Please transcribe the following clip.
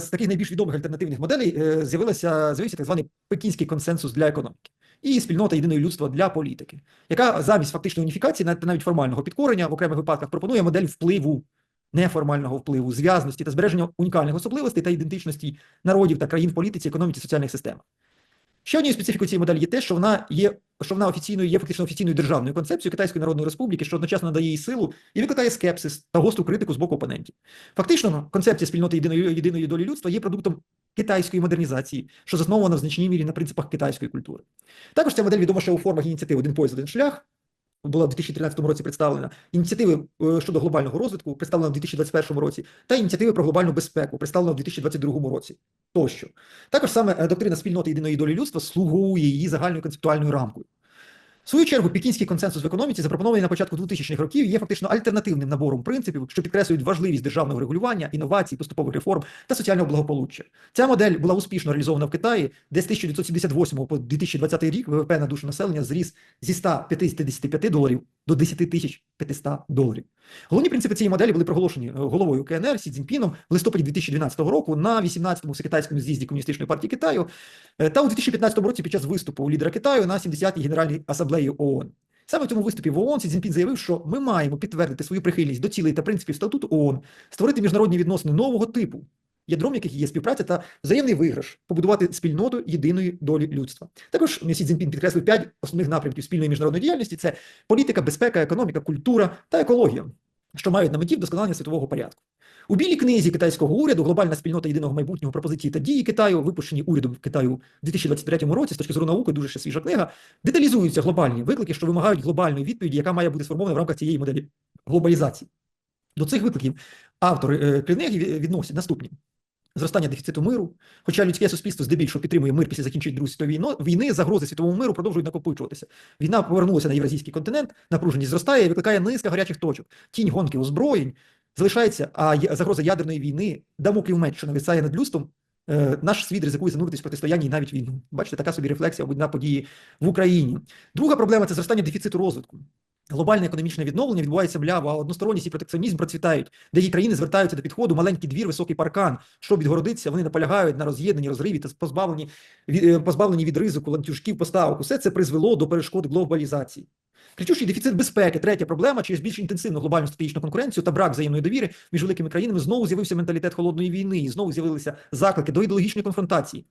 з таких найбільш відомих альтернативних моделей е, з'явилася з'явився так званий пекінський консенсус для економіки і спільнота єдиної людства для політики, яка замість фактичної уніфікації, навіть навіть формального підкорення в окремих випадках пропонує модель впливу. Неформального впливу, зв'язності та збереження унікальних особливостей та ідентичності народів та країн в політиці, економіці, соціальних системах. Ще однією специфікою цієї моделі є те, що вона є, що вона офіційною є фактично офіційною державною концепцією Китайської Народної Республіки, що одночасно надає їй силу і викликає скепсис та гостру критику з боку опонентів. Фактично, концепція спільноти єдиної, єдиної долі людства є продуктом китайської модернізації, що заснована в значній мірі на принципах китайської культури. Також ця модель відома ще у формах ініціативи Один поїзд, один шлях. Була в 2013 році представлена ініціативи е, щодо глобального розвитку, представлена в 2021 році, та ініціативи про глобальну безпеку, представлена в 2022 році. Тощо також саме е, доктрина спільноти єдиної долі людства слугує її загальною концептуальною рамкою. В свою чергу, пекінський консенсус в економіці, запропонований на початку 2000-х років, є фактично альтернативним набором принципів, що підкреслюють важливість державного регулювання, інновацій, поступових реформ та соціального благополуччя. Ця модель була успішно реалізована в Китаї, де з 1978 по 2020 рік ВВП на душу населення зріс зі 155 доларів до 10 тисяч 500 доларів. Головні принципи цієї моделі були проголошені е, головою КНР Сі Цзіньпіном в листопаді 2012 року на 18-му всекитайському з'їзді Комуністичної партії Китаю е, та у 2015 році під час виступу лідера Китаю на 70-й Генеральній асамблеї ООН. Саме в цьому виступі в ООН Сі Цзіньпін заявив, що ми маємо підтвердити свою прихильність до цілей та принципів статуту ООН, створити міжнародні відносини нового типу, ядром яких є співпраця та взаємний виграш, побудувати спільноту єдиної долі людства. Також Сі Цзіньпін підкреслив п'ять основних напрямків спільної міжнародної діяльності: це політика, безпека, економіка, культура та екологія, що мають на меті вдосконалення світового порядку. У білій книзі китайського уряду глобальна спільнота єдиного майбутнього пропозиції та дії Китаю, випущені урядом Китаю в 2023 році, з точки зору науки, дуже ще свіжа книга, деталізуються глобальні виклики, що вимагають глобальної відповіді, яка має бути сформована в рамках цієї моделі глобалізації. До цих викликів автори е, книги відносять наступні. Зростання дефіциту миру, хоча людське суспільство здебільшого підтримує мир після закінчення Другої світової війни, загрози світовому миру продовжують накопичуватися. Війна повернулася на євразійський континент, напруженість зростає і викликає низка гарячих точок. Тінь гонки озброєнь залишається, а загроза ядерної війни, дамоклів меч, що нависає над людством, е, наш світ ризикує зануритись в протистояння і навіть війну. Бачите, така собі рефлексія на події в Україні. Друга проблема це зростання дефіциту розвитку. Глобальне економічне відновлення відбувається мляво, а односторонність і протекціонізм процвітають. Деякі країни звертаються до підходу маленький двір, високий паркан. Щоб відгородитися, вони наполягають на роз'єднанні, розриві та позбавленні від, е, позбавлені від ризику ланцюжків поставок. Усе це призвело до перешкод глобалізації. Кричущий дефіцит безпеки, третя проблема, через більш інтенсивну глобальну стратегічну конкуренцію та брак взаємної довіри між великими країнами знову з'явився менталітет холодної війни, і знову з'явилися заклики до ідеологічної конфронтації.